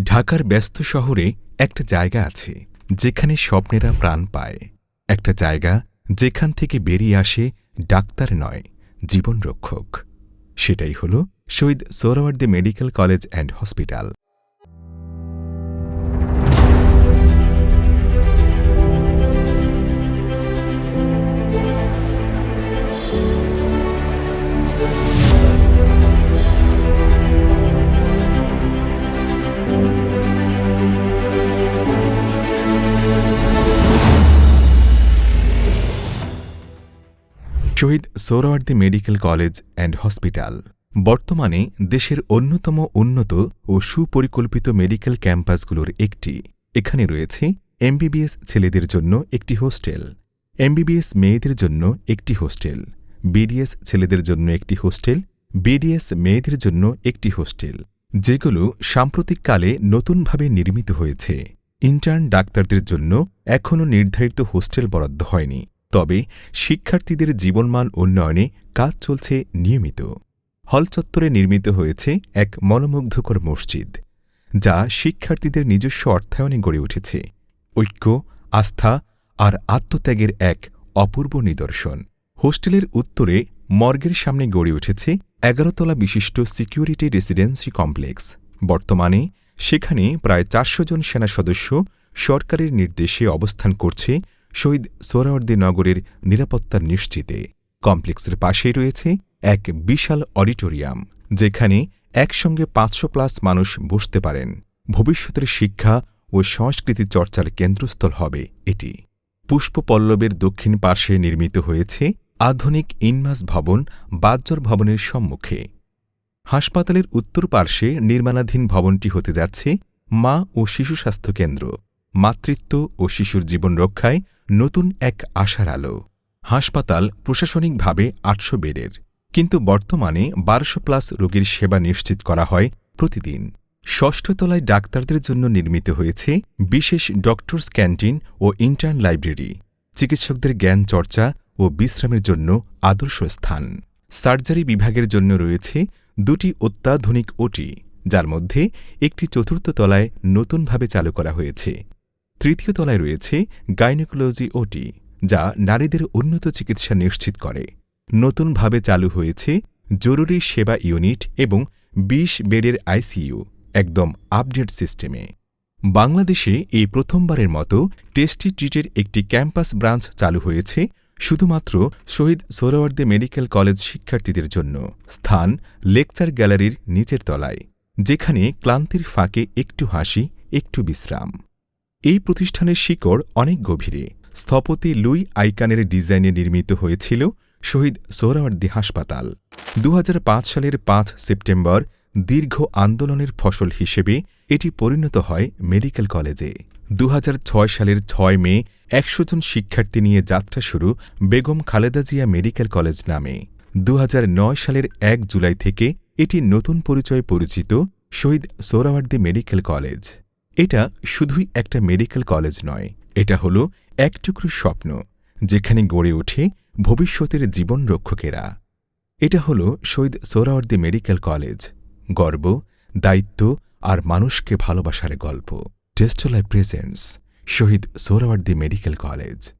ঢাকার ব্যস্ত শহরে একটা জায়গা আছে, যেখানে স্বপ্নেরা প্রাণ পায়। একটা জায়গা যেখান থেকে বেরিয়ে আসে ডাক্তার নয়, জীবনরক্ষক। সেটাই হল Shaheed Suhrawardy medical college and hospital. Shaheed Suhrawardy medical college and hospital. বর্তমানে দেশের অন্যতম উন্নত ও সুপরিকল্পিত মেডিকেল ক্যাম্পাসগুলোর একটি। এখানে রয়েছে এমবিবিএস ছেলেদের জন্য একটি হোস্টেল, এমবিবিএস মেয়েদের জন্য একটি হোস্টেল, বিডিএস ছেলেদের জন্য একটি হোস্টেল, বিডিএস মেয়েদের জন্য একটি হোস্টেল। যেগুলো সাম্প্রতিককালে নতুনভাবে নির্মিত হয়েছে। ইন্টার্ন ডাক্তারদের জন্য এখনও নির্ধারিত হোস্টেল বরাদ্দ হয়নি। তবে শিক্ষার্থীদের জীবনমান উন্নয়নে কাজ চলছে নিয়মিত। হল চত্বরে নির্মিত হয়েছে এক মনোমুগ্ধকর মসজিদ, যা শিক্ষার্থীদের নিজস্ব অর্থায়নে গড়ে উঠেছে। ঐক্য, আস্থা আর আত্মত্যাগের এক অপূর্ব নিদর্শন। হোস্টেলের উত্তরে মর্গের সামনে গড়ে উঠেছে এগারোতলা বিশিষ্ট সিকিউরিটি রেসিডেন্সি কমপ্লেক্স। বর্তমানে সেখানে প্রায় চারশো জন সেনা সদস্য সরকারের নির্দেশে অবস্থান করছে শহীদ সোহরাওয়ার্দী নগরের নিরাপত্তা নিশ্চিতে। কমপ্লেক্সের পাশেই রয়েছে এক বিশাল অডিটোরিয়াম, যেখানে একসঙ্গে পাঁচশো প্লাস মানুষ বসতে পারেন। ভবিষ্যতের শিক্ষা ও সংস্কৃতি চর্চার কেন্দ্রস্থল হবে এটি। পুষ্পপল্লবের দক্ষিণ পার্শ্বে নির্মিত হয়েছে আধুনিক ইনমাস ভবন বাজ্জর ভবনের সম্মুখে। হাসপাতালের উত্তর পার্শ্বে নির্মাণাধীন ভবনটি হতে যাচ্ছে মা ও শিশু স্বাস্থ্য কেন্দ্র। মাতৃত্ব ও শিশুর জীবন রক্ষায় নতুন এক আশার আলো। হাসপাতাল প্রশাসনিকভাবে আটশো বেডের। কিন্তু বর্তমানে বারোশো প্লাস রোগীর সেবা নিশ্চিত করা হয় প্রতিদিন। ষষ্ঠ তলায় ডাক্তারদের জন্য নির্মিত হয়েছে বিশেষ ডক্টরস ক্যান্টিন ও ইন্টার্ন লাইব্রেরি। চিকিৎসকদের জ্ঞান চর্চা ও বিশ্রামের জন্য আদর্শ স্থান। সার্জারি বিভাগের জন্য রয়েছে দুটি অত্যাধুনিক ওটি, যার মধ্যে একটি চতুর্থ তলায় নতুনভাবে চালু করা হয়েছে। তৃতীয় তলায় রয়েছে গাইনোকোলজি ওটি, যা নারীদের উন্নত চিকিৎসা নিশ্চিত করে। নতুনভাবে চালু হয়েছে জরুরি সেবা ইউনিট এবং ২০ বেডের আইসিইউ, একদম আপডেট সিস্টেমে। বাংলাদেশে এই প্রথমবারের মতো টেস্টি ট্রিটের একটি ক্যাম্পাস ব্রাঞ্চ চালু হয়েছে, শুধুমাত্র শহীদ সোহরাওয়ার্দী মেডিকেল কলেজ শিক্ষার্থীদের জন্য। স্থান লেকচার গ্যালারির নিচের তলায়, যেখানে ক্লান্তির ফাঁকে একটু হাসি, একটু বিশ্রাম। এই প্রতিষ্ঠানের শিকড় অনেক গভীরে। স্থপতি লুই আইকানের ডিজাইনে নির্মিত হয়েছিল শহীদ সোহরাওয়ার্দী হাসপাতাল। দু হাজার পাঁচ সালের পাঁচ সেপ্টেম্বর দীর্ঘ আন্দোলনের ফসল হিসেবে এটি পরিণত হয় মেডিকেল কলেজে। দু হাজার ছয় সালের ছয় মে একশো জন শিক্ষার্থী নিয়ে যাত্রা শুরু বেগম খালেদা জিয়া মেডিকেল কলেজ নামে। দু হাজার নয় সালের এক জুলাই থেকে এটি নতুন পরিচয়ে পরিচিত শহীদ সোহরাওয়ার্দী মেডিকেল কলেজ। এটা শুধুই একটা মেডিকেল কলেজ নয়, এটা হল এক টুকরো স্বপ্ন, যেখানে গড়ে ওঠে ভবিষ্যতের জীবন রক্ষকেরা। এটা হল শহীদ সোহরাওয়ার্দী মেডিকেল কলেজ, গর্ব, দায়িত্ব আর মানুষকে ভালোবাসার গল্প। টেস্টোলাই presents Shaheed Suhrawardy medical college.